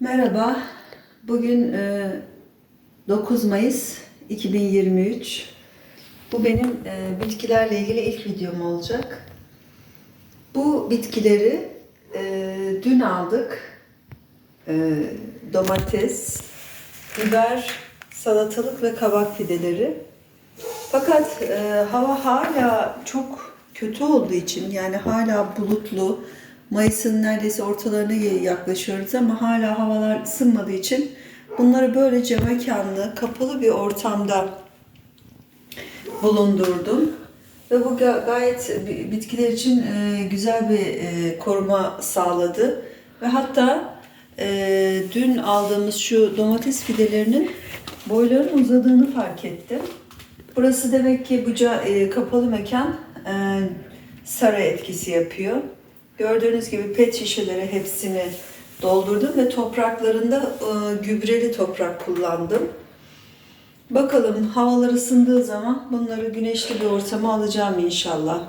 Merhaba. Bugün e, 9 Mayıs 2023. Bu benim e, bitkilerle ilgili ilk videom olacak. Bu bitkileri e, dün aldık. E, domates, biber, salatalık ve kabak fideleri. Fakat e, hava hala çok kötü olduğu için yani hala bulutlu. Mayıs'ın neredeyse ortalarına yaklaşıyoruz ama hala havalar ısınmadığı için bunları böylece mekanlı, kapalı bir ortamda bulundurdum. Ve bu ga- gayet bi- bitkiler için e, güzel bir e, koruma sağladı. Ve hatta e, dün aldığımız şu domates fidelerinin boylarının uzadığını fark ettim. Burası demek ki bu kapalı mekan e, saray etkisi yapıyor. Gördüğünüz gibi pet şişeleri hepsini doldurdum ve topraklarında e, gübreli toprak kullandım. Bakalım havalar ısındığı zaman bunları güneşli bir ortama alacağım inşallah.